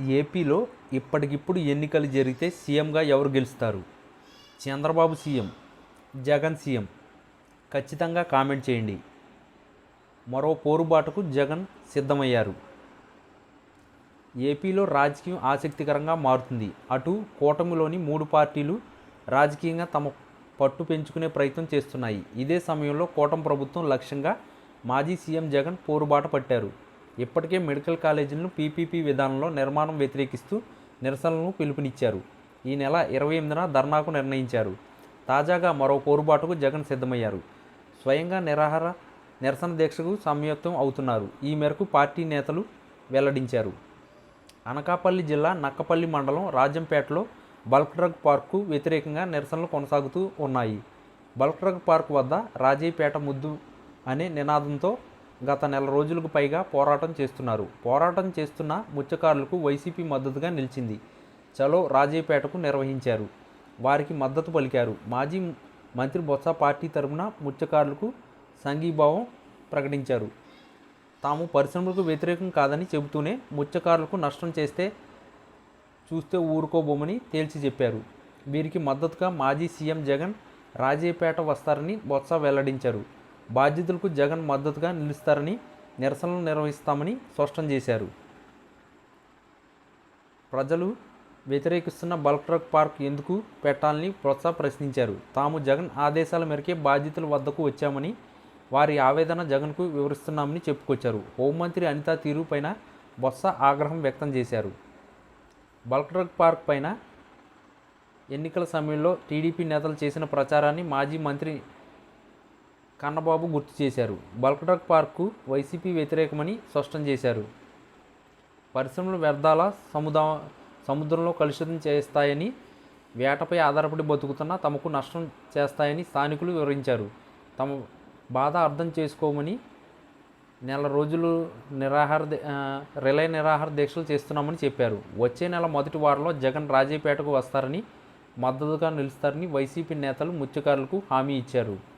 ఏపీలో ఇప్పటికిప్పుడు ఎన్నికలు జరిగితే సీఎంగా ఎవరు గెలుస్తారు? Chandrababu CM Jagan CM. ఖచ్చితంగా కామెంట్ చేయండి. మరో పోరుబాటుకు జగన్ సిద్ధమయ్యారు. ఏపీలో రాజకీయం ఆసక్తికరంగా మారుతుంది. అటు కూటమిలోని మూడు పార్టీలు రాజకీయంగా తమ పట్టు పెంచుకునే ప్రయత్నం చేస్తున్నాయి. ఇదే సమయంలో కూటమి ప్రభుత్వం లక్ష్యంగా మాజీ సీఎం జగన్ పోరుబాట పట్టారు. ఇప్పటికే మెడికల్ కాలేజీలను పీపీపీ విధానంలో నిర్మాణం వ్యతిరేకిస్తూ నిరసనలను పిలుపునిచ్చారు. ఈ నెల ఇరవై ఎనిమిదిన ధర్నాకు నిర్ణయించారు. తాజాగా మరో పోరుబాటుకు జగన్ సిద్ధమయ్యారు. స్వయంగా నిరాహార నిరసన దీక్షకు సంయుక్తం అవుతున్నారు. ఈ మేరకు పార్టీ నేతలు వెల్లడించారు. అనకాపల్లి జిల్లా నక్కపల్లి మండలం రాజంపేటలో బల్క్ డ్రగ్ పార్కు వ్యతిరేకంగా నిరసనలు కొనసాగుతూ ఉన్నాయి. బల్క్ డ్రగ్ పార్క్ వద్ద రాజీపేట ముద్దు అనే నినాదంతో గత నెల రోజులకు పైగా పోరాటం చేస్తున్నారు. పోరాటం చేస్తున్న ముత్యకారులకు వైసీపీ మద్దతుగా నిలిచింది. చలో రాజేపేటకు నిర్వహించారు. వారికి మద్దతు పలికారు. మాజీ మంత్రి బొత్స పార్టీ తరపున ముత్యకారులకు సంఘీభావం ప్రకటించారు. తాము పరిశ్రమలకు వ్యతిరేకం కాదని చెబుతూనే ముత్యకారులకు నష్టం చేస్తే చూస్తే ఊరుకోబోమని తేల్చి చెప్పారు. వీరికి మద్దతుగా మాజీ సీఎం జగన్ రాజేపేట వస్తారని బొత్స వెల్లడించారు. బాధ్యతలకు జగన్ మద్దతుగా నిలుస్తారని నిరసనలు నిర్వహిస్తామని స్పష్టం చేశారు. ప్రజలు వ్యతిరేకిస్తున్న బల్క్ ట్రక్ పార్క్ ఎందుకు పెట్టాలని ప్రోత్సాహ ప్రశ్నించారు. తాము జగన్ ఆదేశాల మేరకే బాధ్యతల వద్దకు వచ్చామని వారి ఆవేదన జగన్కు వివరిస్తున్నామని చెప్పుకొచ్చారు. హోంమంత్రి అనితా తీరు పైన బొత్స ఆగ్రహం వ్యక్తం చేశారు. బల్క్ డ్రగ్ పార్క్ పైన ఎన్నికల సమయంలో టీడీపీ నేతలు చేసిన ప్రచారాన్ని మాజీ మంత్రి కన్నబాబు గుర్తు చేశారు. బల్క్ డ్రగ్ పార్కు వైసీపీ వ్యతిరేకమని స్పష్టం చేశారు. పరిశ్రమలు వ్యర్థాల సముదా సముద్రంలో కలుషితం చేస్తాయని వేటపై ఆధారపడి బతుకుతున్న తమకు నష్టం చేస్తాయని స్థానికులు వివరించారు. తమ బాధ అర్థం చేసుకోమని నెల రోజులు నిరాహార ది- రిలే నిరాహార దీక్షలు చేస్తున్నామని చెప్పారు. వచ్చే నెల మొదటి వారంలో జగన్ రాజీపేటకు వస్తారని మద్దతుగా నిలుస్తారని వైసీపీ నేతలు ముత్యకారులకు హామీ ఇచ్చారు.